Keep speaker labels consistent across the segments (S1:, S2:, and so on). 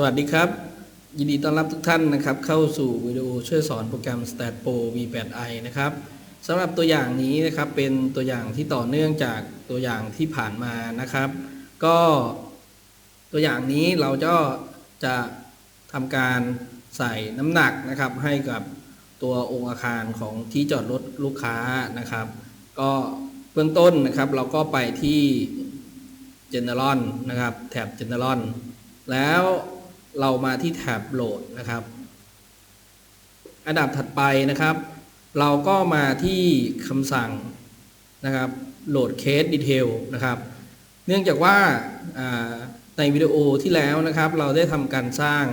S1: สวัสดีครับ ยินดีต้อนรับทุกท่านนะครับ เข้าสู่วิดีโอช่วยสอนโปรแกรม StatPro V8i นะครับสำหรับตัวอย่างนี้นะครับเป็นตัวอย่างที่ต่อเนื่องจากตัวอย่างที่ผ่านมานะครับ ก็ตัวอย่างนี้เราก็จะทำการใส่น้ำหนักนะครับ ให้กับตัวองค์อาคารของที่จอดรถลูกค้านะครับ ก็เบื้องต้นนะครับเราก็ไปที่ General นะครับแถบ General แล้ว เรามาที่แท็บโหลดนะครับ อันดับถัดไปนะครับ เราก็มาที่คำสั่งนะครับโหลดเคสดีเทลนะครับ เนื่องจากว่าในวิดีโอที่แล้วนะครับ เราได้ทำการสร้าง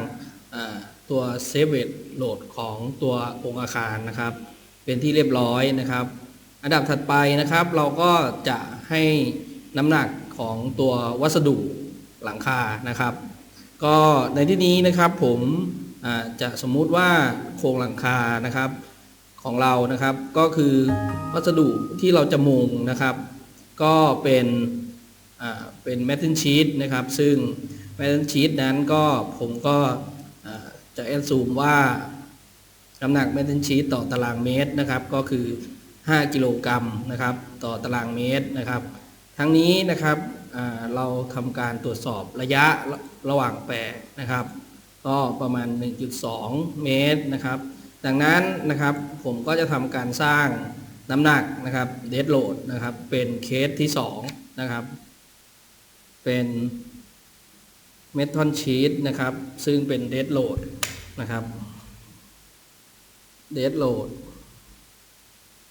S1: ตัวเซฟเว e โหลดของตัวองค์อาคารนะครับ เป็นที่เรียบร้อยนะครับ อันดับถัดไปนะครับ เราก็จะให้น้ำหนักของตัววัสดุหลังคานะครับ ก็ในที่นี้นะครับผมจะสมมุติว่าโครงหลังคานะครับของเรานะครับก็คือวัสดุที่เราจะมุงนะครับ ก็เป็นเป็นแมทเทนชีตนะครับ ซึ่งแมทเทนชีตนั้นก็ผมก็จะแอนซูมว่าน้ำหนักแมทเทนชีตต่อตารางเมตรนะครับ ก็คือ 5 กิโลกรัมนะครับ ต่อตารางเมตรนะครับ ทั้งนี้นะครับ เราทำการตรวจสอบระยะระหว่างแปรนะครับ ก็ประมาณ 1.2 เมตรนะครับ ดังนั้นนะครับผมก็จะทำการสร้างน้ำหนักนะครับเดดโหลดนะครับเป็นเคสที่ 2 นะครับ เป็นเมทัลชีตนะครับ ซึ่งเป็นเดดโหลดนะครับเดดโหลด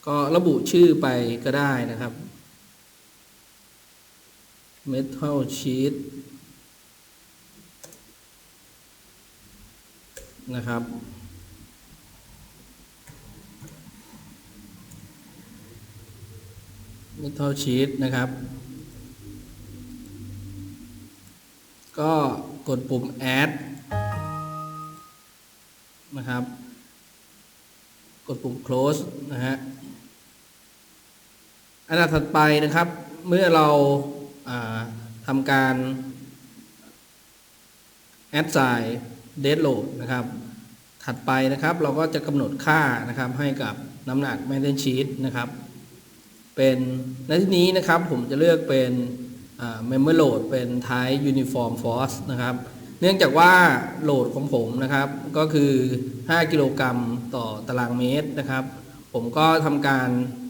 S1: ก็ระบุชื่อไปก็ได้นะครับ Metal Sheet นะครับ Metal Sheet นะครับ ก็กดปุ่ม add นะครับ กดปุ่ม close นะฮะ อันดับถัดไปนะครับ เมื่อเรา ทำการ add sign dead load นะครับ ถัดไปนะครับเราก็จะกำหนดค่านะครับให้กับน้ำหนัก maintain sheet นะครับ เป็นในที่นี้นะครับผมจะเลือกเป็นอ่า member load เป็น type uniform force นะครับ เนื่องจากว่าโหลดของผมนะครับ ก็คือ 5 กิโลกรัมต่อตารางเมตรนะครับ ผมก็ทำการ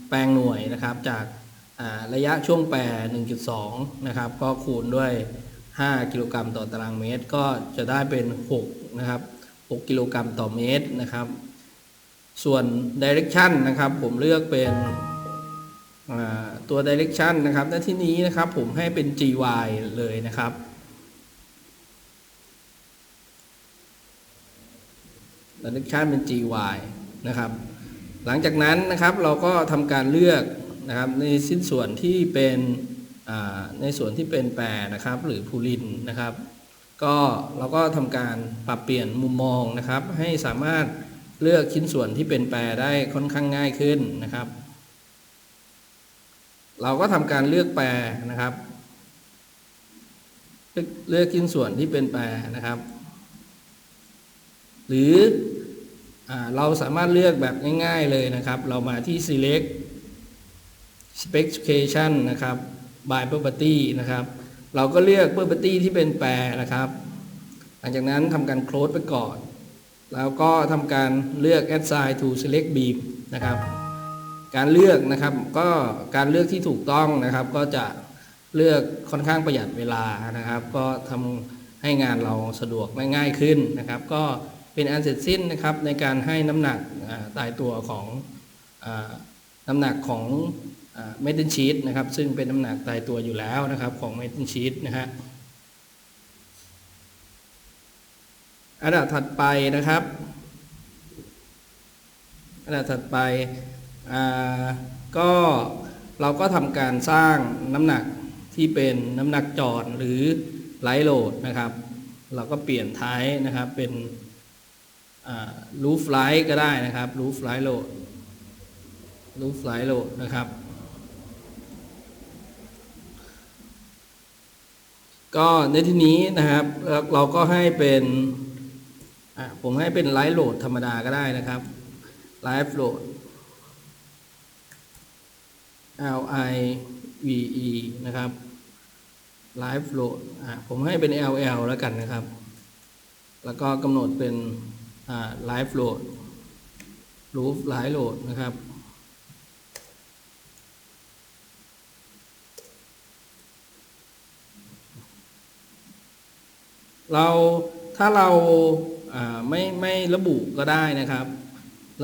S1: แปลงหน่วยนะครับจาก ระยะช่วงแปร 1.2 นะครับ ก็คูณด้วย 5 กิโลกรัมต่อตารางเมตร ก็จะได้เป็น 6 นะครับ 6 กิโลกรัมต่อเมตรนะครับ ส่วน direction นะครับ ผมเลือกเป็นตัว direction นะครับในที่นี้นะครับผมให้เป็น gy เลยนะครับ direction เป็น gy นะครับ หลังจากนั้นนะครับเราก็ทำการเลือก นะครับในสิ้นส่วนที่เป็นในส่วนที่เป็นแปรนะครับ หรือพูลินนะครับ ก็เราก็ทำการปรับเปลี่ยนมุมมองนะครับ ให้สามารถเลือกชิ้นส่วนที่เป็นแปรได้ค่อนข้างง่ายขึ้นนะครับ เราก็ทำการเลือกแปรนะครับ เลือกชิ้นส่วนที่เป็นแปรนะครับ หรืออเราสามารถเลือกแบบง่าย ๆเลยนะครับ เรามาที่ select specification นะครับ by property นะครับ เราก็เลือก property ที่เป็นแปรนะครับ หลังจากนั้นทำการ close ไปก่อน แล้วก็ทำการเลือก assign to select beam นะครับ การเลือกนะครับก็การเลือกที่ถูกต้องนะครับก็จะเลือกค่อนข้างประหยัดเวลานะครับ ก็ทำให้งานเราสะดวกง่ายขึ้นนะครับ ก็เป็นอันเสร็จสิ้นนะครับในการให้น้ำหนักตายตัวของอน้ำหนักของ เมทัลชีตนะครับ ซึ่งเป็นน้ำหนักตายตัวอยู่แล้วนะครับของเมทัลชีตนะฮะอันดับถัดไปนะครับ อันดับถัดไปก็เราก็ทำการสร้างน้ำหนักที่เป็นน้ำหนักจอดหรือไลท์โหลดนะครับ เราก็เปลี่ยนท้ายนะครับเป็นรูฟไลท์ก็ได้นะครับรูฟไลท์โหลดรูฟไลท์โหลดนะครับ ก็ในที่นี้นะครับเราก็ให้เป็นผมให้เป็นไลฟ์โหลดธรรมดาก็ได้นะครับไลฟ์โหลด L I V E นะครับ Live Load ผมให้เป็น LL แล้วกันนะครับ แล้วก็กำหนดเป็นอ่า Live Load Roof Live Load นะครับ เราถ้าเราไม่ไม่ระบุก็ได้นะครับ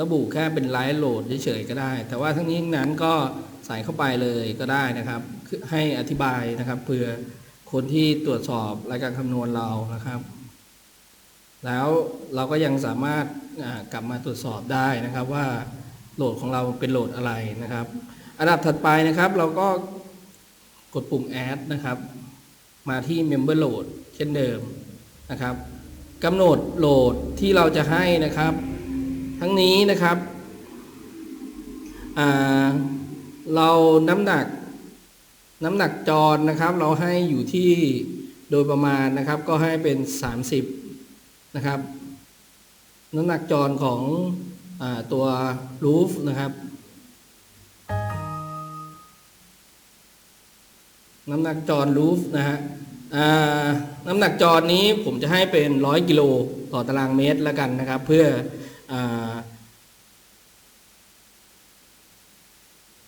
S1: ระบุแค่เป็นไลฟ์โหลดเฉยๆก็ได้ แต่ว่าทั้งนี้ทั้งนั้นก็ใส่เข้าไปเลยก็ได้นะครับให้อธิบายนะครับเพื่อคนที่ตรวจสอบรายการคำนวณเรานะครับ แล้วเราก็ยังสามารถกลับมาตรวจสอบได้นะครับว่าโหลดของเราเป็นโหลดอะไรนะครับ อันดับถัดไปนะครับเราก็กดปุ่ม add นะครับ มาที่ member load เช่นเดิม นะครับกำหนดโหลดที่เราจะให้นะครับ ทั้งนี้นะครับเราน้ำหนักน้ำหนักจรนะครับ เราให้อยู่ที่โดยประมาณนะครับ ก็ให้เป็น 30 นะครับ น้ำหนักจรของอตัวรูฟนะครับ น้ำหนักจรรูฟนะฮะ น้ำหนักจรนี้ผมจะให้เป็น 100 กิโลต่อตารางเมตรแล้วกันนะครับ เพื่ออ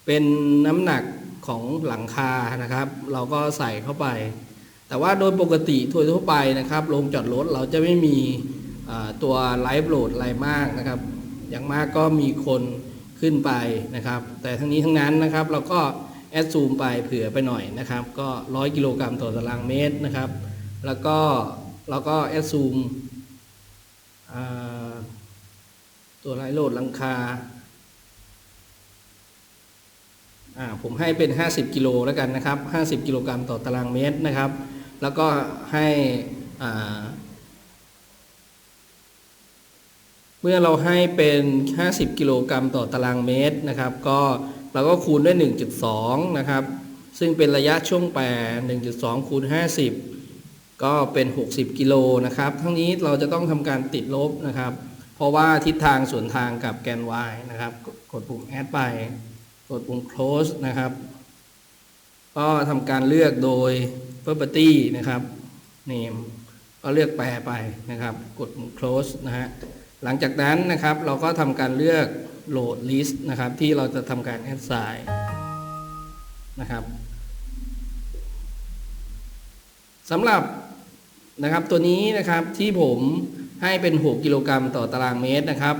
S1: เป็นน้ำหนักของหลังคานะครับ เราก็ใส่เข้าไป แต่ว่าโดยปกติทั่วไปนะครับโรงจอดรถเราจะไม่มีตัวไลฟ์โหลดอะไรมากนะครับ อย่างมากก็มีคนขึ้นไปนะครับ แต่ทั้งนี้ทั้งนั้นนะครับเราก็ แอดซูมไปเผื่อไปหน่อยนะครับ ก็100กิโลกรัมต่อตารางเมตรนะครับ แล้วก็เราก็แอดซูมตัวไลโหลดลังคาผมให้เป็น 50 กิโลแล้วกันนะครับ 50 กิโลกรัมต่อตารางเมตรนะครับ แล้วก็ให้เมื่อเราให้เป็น 50 กิโลกรัมต่อตารางเมตรนะครับ ก็ เราก็คูณด้วย 1.2 นะครับ ซึ่งเป็นระยะช่วงแปร1.2 คูณ 50 ก็เป็น 60 กิโลนะครับ ทั้งนี้เราจะต้องทำการติดลบนะครับ เพราะว่าทิศทางส่วนทางกับแกน y นะครับ กดปุ่ม add ไป กดปุ่ม close นะครับ ก็ทำการเลือกโดย property นะครับ name ก็เลือกแปรไปนะครับ กดปุ่ม close นะฮะ หลังจากนั้นนะครับเราก็ทำการเลือก load list นะครับ ที่เราจะทำการ assign นะครับสำหรับนะครับตัวนี้นะครับที่ผมให้เป็น 6 กิโลกรัมต่อตารางเมตรนะครับ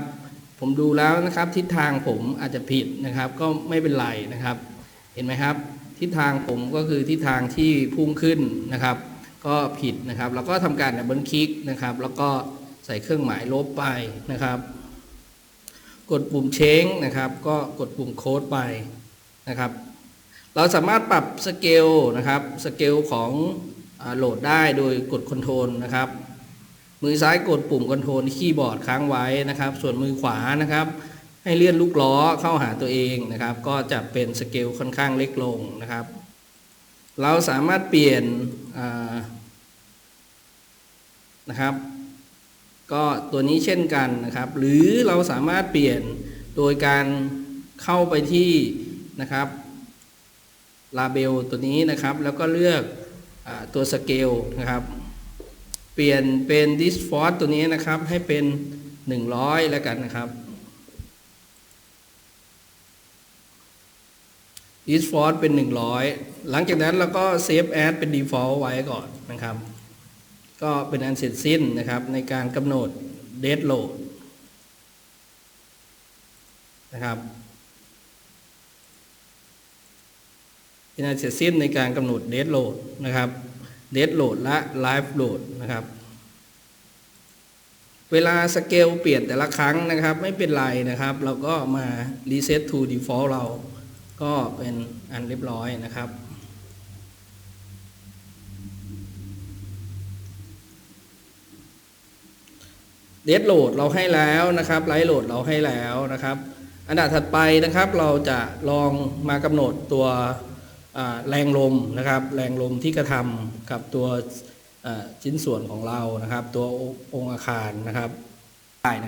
S1: ผมดูแล้วนะครับ ทิศทางผมอาจจะผิดนะครับ ก็ไม่เป็นไรนะครับ เห็นไหมครับ ทิศทางผมก็คือทิศทางที่พุ่งขึ้นนะครับ ก็ผิดนะครับ แล้วก็ทำการดับเบิลคลิกนะครับ แล้วก็ใส่เครื่องหมายลบไปนะครับ กดปุ่มเช้งนะครับ ก็กดปุ่มโค้ดไปนะครับ เราสามารถปรับสเกลนะครับสเกลของอโหลดได้โดยกดคอนโทรลนะครับ มือซ้ายกดปุ่มคอนโทรลคีย์บอร์ดค้างไว้นะครับ ส่วนมือขวานะครับ ให้เลื่อนลูกล้อเข้าหาตัวเองนะครับ ก็จะเป็นสเกลค่อนข้างเล็กลงนะครับ เราสามารถเปลี่ยนนะครับ ก็ตัวนี้เช่นกันนะครับ หรือเราสามารถเปลี่ยนโดยการเข้าไปที่นะครับลาเบลตัวนี้นะครับ แล้วก็เลือกอตัวสเกลนะครับ เปลี่ยนเป็น default ตัวนี้นะครับให้เป็น 100 แล้วกันนะครับ default เป็น 100 หลังจากนั้นเราก็ save as เป็น default ไว้ก่อนนะครับ ก็เป็นอันเสร็จสิ้นนะครับในการกำหนด date load นะครับเป็นอันเสร็จสิ้นในการกำหนด date load นะครับ date load และ live load นะครับเวลาสเกลเปลี่ยนแต่ละครั้งนะครับ ไม่เป็นไรนะครับ เราก็มา reset to default เราก็เป็นอันเรียบร้อยนะครับ เดสโหลดเราให้แล้วนะครับไลท์โหลดเราให้แล้วนะครับ อันดับถัดไปนะครับ เราจะลองมากำหนดตัวแรงลมนะครับ แรงลมที่กระทำกับตัวชิ้นส่วนของเรานะครับ ตัวองค์อาคารนะครับได้นะ